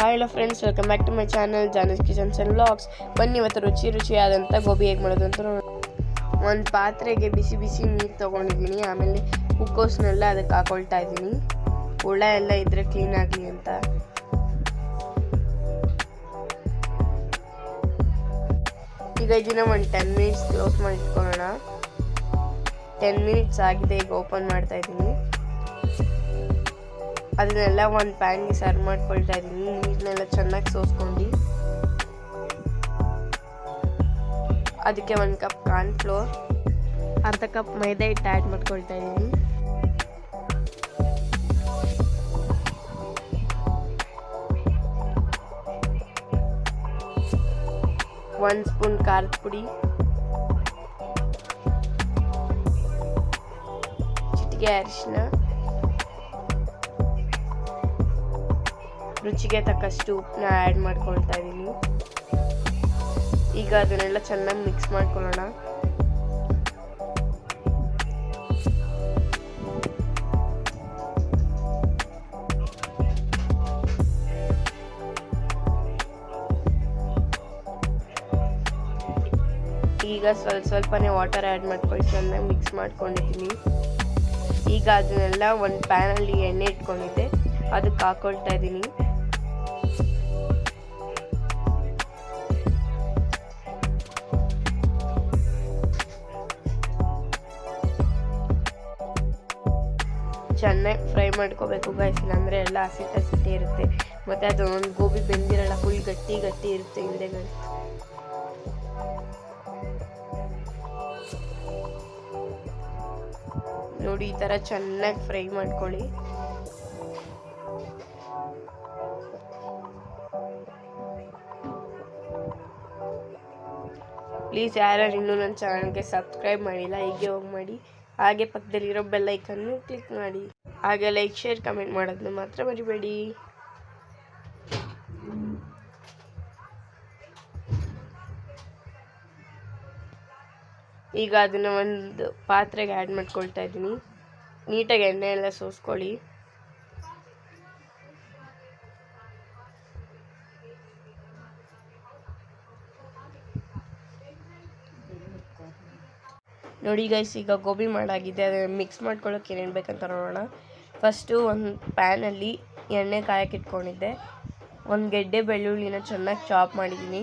Hi hello friends welcome back to my channel Janas kitchens and vlogs ಬನ್ನಿ ಇವತ್ತು ರುಚಿ ರುಚಿಯಾದಂಥ ಗೋಬಿ ಹೇಗೆ ಮಾಡೋದು ಅಂತ ಒಂದು ಪಾತ್ರೆಗೆ ಬಿಸಿ ಬಿಸಿ ನೀರು ತೊಗೊಂಡಿದ್ದೀನಿ. ಆಮೇಲೆ ಹುಕ್ಕೋಸ್ನೆಲ್ಲ ಅದಕ್ಕೆ ಹಾಕೊಳ್ತಾ ಇದ್ದೀನಿ. ಹುಳ ಎಲ್ಲ ಇದ್ದರೆ ಕ್ಲೀನ್ ಆಗಲಿ ಅಂತ. ಈಗ ಇದನ್ನ ಒಂದು ಟೆನ್ ಮಿನಿಟ್ಸ್ ಕ್ಲೋಸ್ ಮಾಡಿ ಇಟ್ಕೊಳ್ಳೋಣ ಟೆನ್ ಮಿನಿಟ್ಸ್ ಆಗಿದೆ, ಈಗ ಓಪನ್ ಮಾಡ್ತಾ ಇದ್ದೀನಿ. ಅದನ್ನೆಲ್ಲ ಒಂದು ಪ್ಯಾನ್ಗೆ ಸರ್ವ್ ಮಾಡ್ಕೊಳ್ತಾ ಇದ್ದೀನಿ. ನೀರನ್ನೆಲ್ಲ ಚೆನ್ನಾಗಿ ಸೋಸ್ಕೊಂಡು. ಅದಕ್ಕೆ ಒಂದು ಕಪ್ ಕಾರ್ನ್ ಫ್ಲೋರ್. ಅರ್ಧ ಕಪ್ ಮೈದಾ ಹಿಟ್ಟು ಆ್ಯಡ್ ಮಾಡ್ಕೊಳ್ತಾ ಇದ್ದೀನಿ. ಒಂದು ಸ್ಪೂನ್ ಖಾರದ ಪುಡಿ. ಚಿಟಿಕೆ ಅರಿಶಿನ ರುಚಿಗೆ ತಕ್ಕಷ್ಟು ಉಪ್ಪನ್ನ ಆ್ಯಡ್ ಮಾಡ್ಕೊಳ್ತಾ ಇದ್ದೀನಿ ಈಗ ಅದನ್ನೆಲ್ಲ ಚೆನ್ನಾಗಿ ಮಿಕ್ಸ್ ಮಾಡ್ಕೊಳ್ಳೋಣ. ಈಗ ಸ್ವಲ್ಪ ಸ್ವಲ್ಪನೇ ವಾಟರ್ ಆ್ಯಡ್ ಮಾಡ್ಕೊಳ್ಳಿ, ಚೆನ್ನಾಗಿ ಮಿಕ್ಸ್ ಮಾಡ್ಕೊಂಡಿದ್ದೀನಿ. ಈಗ ಅದನ್ನೆಲ್ಲ ಒಂದು ಪ್ಯಾನಲ್ಲಿ ಎಣ್ಣೆ ಇಟ್ಕೊಂಡಿದ್ದೆ ಅದಕ್ಕೆ ಹಾಕೊಳ್ತಾ ಇದ್ದೀನಿ ಚೆನ್ನಾಗಿ ಫ್ರೈ ಮಾಡ್ಕೋಬೇಕು ಗೈಸ್ ಇಲ್ಲಾಂದರೆ ಎಲ್ಲ ಹಸಿಟ್ಟು ಹಸಿಟ್ಟೆ ಇರುತ್ತೆ. ಮತ್ತು ಅದು ಒಂದು ಗೋಬಿ ಬೆಂದಿರಲ್ಲ ಫುಲ್ ಗಟ್ಟಿ ಗಟ್ಟಿ ಇರುತ್ತೆ ಹಿಂದೆಗಳು ನೋಡಿ, ಈ ಥರ ಚೆನ್ನಾಗಿ ಫ್ರೈ ಮಾಡ್ಕೊಳ್ಳಿ. ಪ್ಲೀಸ್ ಯಾರು ಇನ್ನೂ ನನ್ನ ಚಾನಲ್ಗೆ ಸಬ್ಸ್ಕ್ರೈಬ್ ಮಾಡಿಲ್ಲ, ಹೀಗೆ ಹೋಗಿ ಮಾಡಿ ಹಾಗೆ ಪಕ್ಕದಲ್ಲಿರೋ ಬೆಲ್ ಐಕನ್ನು ಕ್ಲಿಕ್ ಮಾಡಿ. ಹಾಗೆ ಲೈಕ್ ಶೇರ್ ಕಮೆಂಟ್ ಮಾಡೋದನ್ನ ಮಾತ್ರ ಮರಿಬೇಡಿ. ಈಗ ಅದನ್ನು ಒಂದು ಪಾತ್ರೆಗೆ ಆ್ಯಡ್ ಮಾಡ್ಕೊಳ್ತಾ ಇದ್ದೀನಿ. ನೀಟಾಗಿ ಎಣ್ಣೆ ಎಲ್ಲ ಸೋಸ್ಕೊಳ್ಳಿ. ನೋಡಿ ಗೈಸ್ ಈಗ ಗೋಬಿ ಮಾಡಾಗಿದೆ, ಅದನ್ನು ಮಿಕ್ಸ್ ಮಾಡ್ಕೊಳ್ಳೋಕೆ ಏನೇನು ಬೇಕಂತ ನೋಡೋಣ. ಫಸ್ಟು ಒಂದು ಪ್ಯಾನಲ್ಲಿ ಎಣ್ಣೆ ಕಾಯಕ್ಕೆ ಇಟ್ಕೊಂಡಿದ್ದೆ. ಒಂದು ಗೆಡ್ಡೆ ಬೆಳ್ಳುಳ್ಳಿನ ಚೆನ್ನಾಗಿ ಚಾಪ್ ಮಾಡಿದ್ದೀನಿ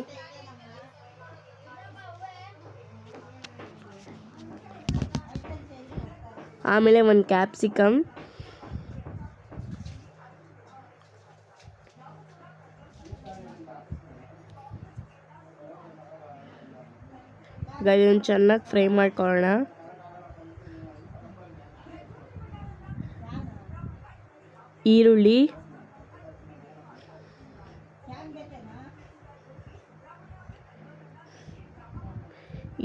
ಆಮೇಲೆ ಒಂದು ಕ್ಯಾಪ್ಸಿಕಮ್ ಇದನ್ನು ಚೆನ್ನಾಗಿ ಫ್ರೈ ಮಾಡ್ಕೊಳ್ಳೋಣ. ಈರುಳ್ಳಿ.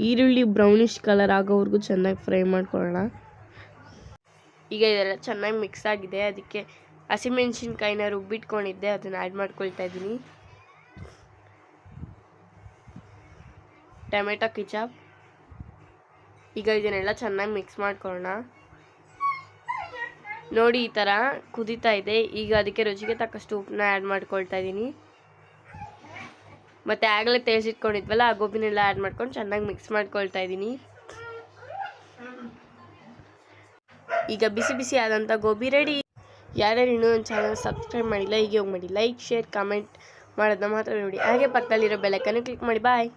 ಈರುಳ್ಳಿ ಬ್ರೌನಿಷ್ ಕಲರ್ ಆಗೋವರೆಗೂ ಚೆನ್ನಾಗಿ ಫ್ರೈ ಮಾಡ್ಕೊಳ್ಳೋಣ. ಈಗ ಇದೆಲ್ಲ ಚೆನ್ನಾಗಿ ಮಿಕ್ಸ್ ಆಗಿದೆ. ಅದಕ್ಕೆ ಹಸಿಮೆಣ್ಸಿನ್ಕಾಯಿನ ರುಬ್ಬಿಟ್ಕೊಂಡಿದ್ದೆ. ಅದನ್ನು ಆ್ಯಡ್ ಮಾಡ್ಕೊಳ್ತಾ ಇದ್ದೀನಿ. Tomato ketchup. ಈಗ ಇದನ್ನೆಲ್ಲ ಚೆನ್ನಾಗಿ ಮಿಕ್ಸ್ ಮಾಡ್ಕೊಳ್ಳೋಣ. ನೋಡಿ ಈ ಥರ ಕುದೀತಾ ಇದೆ. ಈಗ ಅದಕ್ಕೆ ರುಚಿಗೆ ತಕ್ಕಷ್ಟು ಉಪ್ಪನ್ನ ಆ್ಯಡ್ ಮಾಡ್ಕೊಳ್ತಾ ಇದ್ದೀನಿ ಮತ್ತು ಆಗಲೇ ತೇಸಿಟ್ಕೊಂಡಿದ್ವಲ್ಲ ಆ ಗೋಬಿನೆಲ್ಲ ಆ್ಯಡ್ ಮಾಡ್ಕೊಂಡು ಚೆನ್ನಾಗಿ ಮಿಕ್ಸ್ ಮಾಡ್ಕೊಳ್ತಾ ಇದ್ದೀನಿ ಈಗ ಬಿಸಿ ಬಿಸಿ ಆದಂಥ ಗೋಬಿ ರೆಡಿ ಯಾರ್ಯಾರು ಇನ್ನೂ ಒಂದು ಚಾನಲ್ ಸಬ್ಸ್ಕ್ರೈಬ್ ಮಾಡಿಲ್ಲ, ಹೀಗೆ ಹೋಗಿ ಮಾಡಿ ಲೈಕ್ ಶೇರ್ ಕಮೆಂಟ್ ಮಾಡೋದನ್ನ ಮಾತ್ರ ನೋಡಿ ಹಾಗೆ ಪಕ್ಕದಲ್ಲಿರೋ ಬೆಲೆಕನ್ನು ಕ್ಲಿಕ್ ಮಾಡಿ. ಬಾಯ್